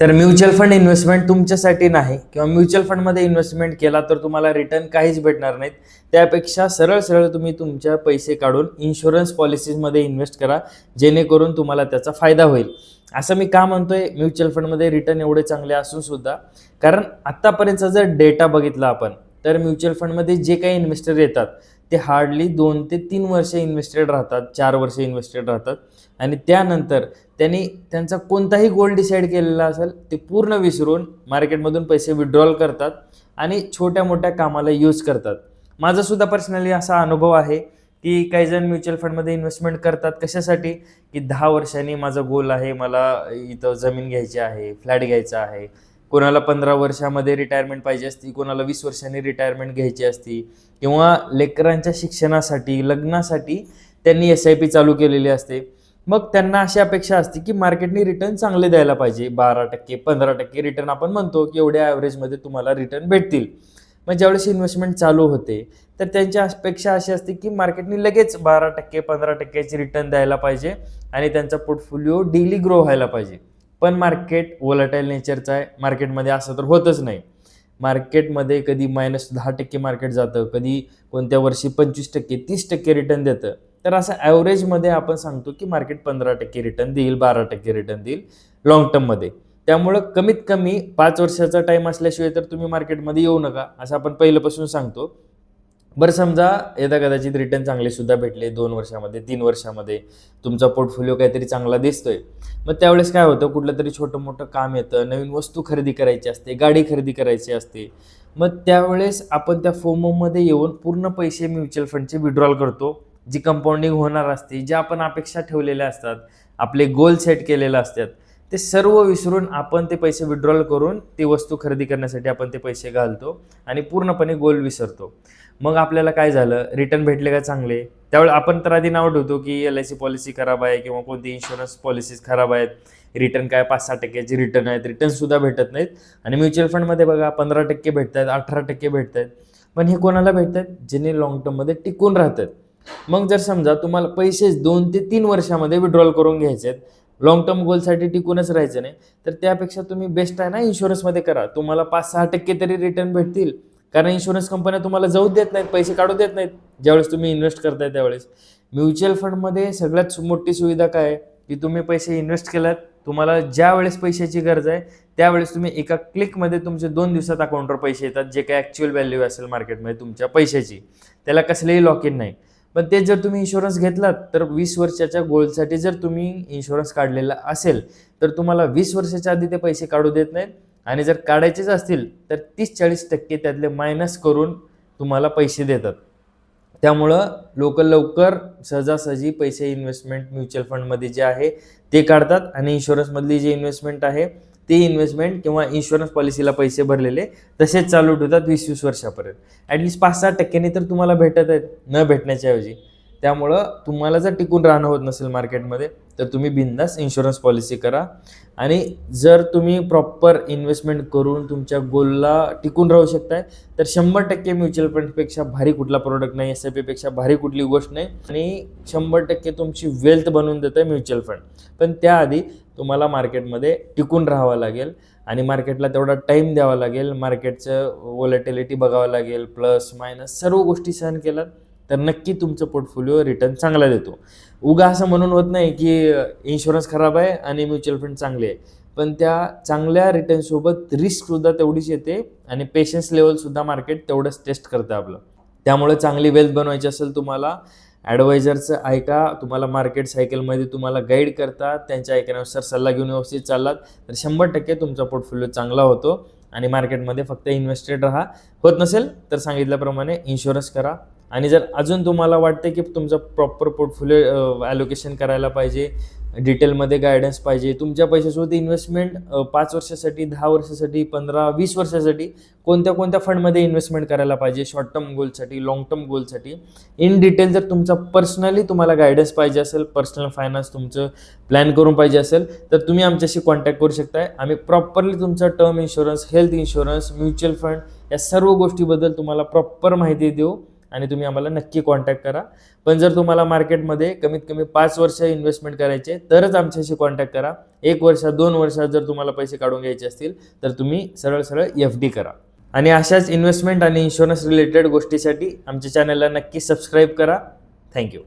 तर mutual fund investment तुमच्यासाठी नाही किंवा म्युच्युअल फंडमध्ये इन्व्हेस्टमेंट केला तर तुम्हाला रिटर्न काहीच भेटणार नाहीत. त्यापेक्षा सरळ सरळ तुम्ही तुमच्या पैसे काढून इन्शुरन्स पॉलिसीजमध्ये इन्व्हेस्ट करा जेणेकरून तुम्हाला त्याचा फायदा होईल. असं मी का म्हणतोय म्युच्युअल फंडमध्ये रिटर्न एवढे चांगले असून सुद्धा कारण आत्तापर्यंतचा जर डेटा बघितला आपण तर म्युच्युअल फंडमध्ये जे काही इन्व्हेस्टर येतात ते हार्डली दोन ते तीन वर्ष इन्व्हेस्टेड राहतात चार वर्ष इन्व्हेस्टेड राहतात. आणि त्यानंतर त्यांनी त्यांचा कोणताही गोल डिसाईड केलेला असेल ते पूर्ण विसरून मार्केटमधून पैसे विड्रॉल करतात आणि छोट्या मोठ्या कामाला यूज करतात. माझासुद्धा पर्सनली असा अनुभव आहे की काही जण म्युच्युअल फंडमध्ये इन्व्हेस्टमेंट करतात कशासाठी? की दहा वर्षांनी माझा गोल आहे मला इथं जमीन घ्यायची आहे फ्लॅट घ्यायचा आहे कोणाला पंधरा वर्षामध्ये रिटायरमेंट पाहिजे असती कोणाला वीस वर्षांनी रिटायरमेंट घ्यायची असती किंवा लेकरांच्या शिक्षणासाठी लग्नासाठी त्यांनी एस आय पी चालू केलेली असते. मग त्यांना अशी अपेक्षा असते की मार्केटने रिटर्न चांगले द्यायला पाहिजे. बारा टक्के पंधरा टक्के रिटर्न आपण म्हणतो की एवढ्या ॲव्हरेजमध्ये तुम्हाला रिटर्न भेटतील. मग ज्यावेळेस इन्व्हेस्टमेंट चालू होते तर त्यांची अपेक्षा अशी असते की मार्केटने लगेच बारा टक्के पंधरा टक्क्याची रिटर्न द्यायला पाहिजे आणि त्यांचा पोर्टफोलिओ डेली ग्रो व्हायला पाहिजे. पण मार्केट वोलाटाईल नेचरचं आहे. मार्केटमध्ये असं तर होतच नाही. मार्केटमध्ये कधी मायनस दहा टक्के मार्केट जातं कधी कोणत्या वर्षी पंचवीस टक्के तीस टक्के रिटर्न देतं. तर असं ॲव्हरेजमध्ये आपण सांगतो की मार्केट पंधरा टक्के रिटर्न देईल बारा टक्के रिटर्न देईल लाँग टर्ममध्ये त्यामुळं कमीत कमी पाच वर्षाचा टाईम असल्याशिवाय तर तुम्ही मार्केटमध्ये येऊ नका असं आपण पहिल्यापासून सांगतो. बरं समजा यदा कदाचित रिटर्न चांगले सुद्धा भेटले दोन वर्षामध्ये तीन वर्षामध्ये. तुमचा पोर्टफोलिओ काहीतरी चांगला दिसतोय. मग त्यावेळेस काय होतं? कुठलं तरी छोटं मोठं काम येतं नवीन वस्तू खरेदी करायची असते गाडी खरेदी करायची असते. मग त्यावेळेस आपण त्या फोमोमध्ये येऊन पूर्ण पैसे म्युच्युअल फंडचे विड्रॉल करतो जी कंपाऊंडिंग होणार असते ज्या आपण अपेक्षा ठेवलेल्या असतात आपले गोल सेट केलेले असतात. ते सर्व विसरून आपण ते पैसे विड्रॉल करून ती वस्तू खरेदी करण्यासाठी आपण ते पैसे घालतो आणि पूर्णपणे गोल विसरतो. मग आपल्याला काय झालं? रिटर्न भेटले का चांगले? त्यावेळी आपण तर आधी नाव ठेवतो की एल आय सी पॉलिसी खराब आहे किंवा कोणती इन्शुरन्स पॉलिसीज खराब आहेत. रिटर्न काय पाच सहा टक्क्याची रिटर्न आहेत. रिटर्नसुद्धा भेटत नाहीत. आणि म्युच्युअल फंडमध्ये बघा पंधरा टक्के भेटत आहेत अठरा टक्के भेटत आहेत पण हे कोणाला भेटत आहेत ज्यांनी लॉंग टर्ममध्ये टिकून राहतात. मग जर समजा तुम्हाला पैसेच दोन ते तीन वर्षामध्ये विड्रॉल करून घ्यायचे आहेत लॉंग टर्म गोलसाठी टिकूनच राहायचं नाही. तर त्यापेक्षा तुम्ही बेस्ट आहे ना इन्शुरन्समध्ये करा. तुम्हाला पाच सहा टक्के तरी रिटर्न भेटतील. कारण इन्शुरन्स कंपन्या तुम्हाला जाऊ देत नाहीत पैसे काढू देत नाहीत. ज्यावेळेस तुम्ही इन्व्हेस्ट करताय त्यावेळेस. म्युच्युअल फंडमध्ये सगळ्यात मोठी सुविधा काय आहे? की तुम्ही पैसे इन्व्हेस्ट केलात तुम्हाला ज्या वेळेस पैशाची गरज आहे त्यावेळेस तुम्ही एका क्लिकमध्ये तुमचे दोन दिवसात अकाउंटवर पैसे येतात जे काही ॲक्च्युअल व्हॅल्यू असेल मार्केटमध्ये तुमच्या पैशाची. त्याला कसलेही लॉक इन नाही. पण ते जर तुम्ही इन्शुरन्स घेतलात तर वीस वर्षाच्या गोल्डसाठी जर तुम्ही इन्शुरन्स काढलेला असेल तर तुम्हाला वीस वर्षाच्या आधी ते पैसे काढू देत नाहीत. आणि जर काढायचेच असतील तर तीस चाळीस टक्के त्यातले मायनस करून तुम्हाला पैसे देतात. त्यामुळं लोक लवकर सहजासहजी पैसे इन्व्हेस्टमेंट म्युच्युअल फंडमध्ये जे आहे ते काढतात. आणि इन्शुरन्समधली जी इन्व्हेस्टमेंट आहे ते इन्व्हेस्टमेंट किंवा इन्शुरन्स पॉलिसीला पैसे भरलेले तसेच चालू ठेवतात वीस वीस वर्षापर्यंत. ॲटलिस्ट पाच सहा टक्क्यांनी तर तुम्हाला भेटत आहेत न भेटण्याच्या ऐवजी. त्यामुळं तुम्हाला जर टिकून राहणं होत नसेल मार्केटमध्ये तर तुम्ही बिंदास इन्शुरन्स पॉलिसी करा. आणि जर तुम्ही प्रॉपर इन्व्हेस्टमेंट करून तुमच्या गोलला टिकून राहू शकताय तर शंभर टक्के म्युच्युअल फंडपेक्षा भारी कुठला प्रोडक्ट नाही एस आय पीपेक्षा भारी कुठली गोष्ट नाही. आणि शंभर टक्के तुमची वेल्थ बनवून देतं आहे म्युच्युअल फंड पण त्याआधी तुम्हाला मार्केटमध्ये टिकून राहावं लागेल. आणि मार्केटला तेवढा टाईम द्यावा लागेल. मार्केटचं वॉलेटिलिटी बघावं लागेल. प्लस मायनस सर्व गोष्टी सहन केल्यात. तर नक्की तुमचं पोर्टफोलिओ रिटर्न चांगला देतो. उगा असं म्हणून होत नाही की इन्शुरन्स खराब आहे आणि म्युच्युअल फंड चांगले आहे. पण त्या चांगल्या रिटर्नसोबत रिस्कसुद्धा तेवढीच येते आणि पेशन्स लेवलसुद्धा मार्केट तेवढंच टेस्ट करतं आपलं. त्यामुळे चांगली वेल्थ बनवायची असेल तुम्हाला ॲडवायझरचं ऐका तुम्हाला मार्केट सायकलमध्ये तुम्हाला गाईड करतात त्यांच्या ऐकण्यानुसार सल्ला घेऊन व्यवस्थित चाललात तर शंभर टक्के तुमचा पोर्टफोलिओ चांगला होतो आणि मार्केटमध्ये फक्त इन्व्हेस्टेड राहा. होत नसेल तर सांगितल्याप्रमाणे इन्शुरन्स करा. आणि जर अजून तुम्हाला वाटतं की तुमचं प्रॉपर पोर्टफोलिओ ॲलोकेशन करायला पाहिजे डिटेलमध्ये गायडन्स पाहिजे तुमच्या पैशासोबत इन्व्हेस्टमेंट पाच वर्षासाठी दहा वर्षासाठी पंधरा वीस वर्षासाठी कोणत्या कोणत्या फंडमध्ये इन्व्हेस्टमेंट करायला पाहिजे शॉर्ट टर्म गोलसाठी लॉंग टर्म गोलसाठी इन डिटेल जर तुमचा पर्सनली तुम्हाला गायडन्स पाहिजे असेल पर्सनल फायनान्स तुमचं प्लॅन करून पाहिजे असेल तर तुम्ही आमच्याशी कॉन्टॅक्ट करू शकताय. आम्ही प्रॉपरली तुमचा term insurance health insurance mutual fund या सर्व गोष्टीबद्दल तुम्हाला प्रॉपर माहिती देऊ. आणि तुम्ही आम्हाला नक्की कॉन्टॅक्ट करा. पण जर तुम्हाला मार्केटमध्ये कमीत कमी पाच वर्ष इन्व्हेस्टमेंट करायचे तरच आमच्याशी कॉन्टॅक्ट करा. एक वर्षात दोन वर्षात जर तुम्हाला पैसे काढून घ्यायचे असतील तर तुम्ही सरळ सरळ एफ डी करा. आणि अशाच इन्व्हेस्टमेंट आणि इन्शुरन्स रिलेटेड गोष्टीसाठी आमच्या चॅनलला नक्की सबस्क्राईब करा. थँक्यू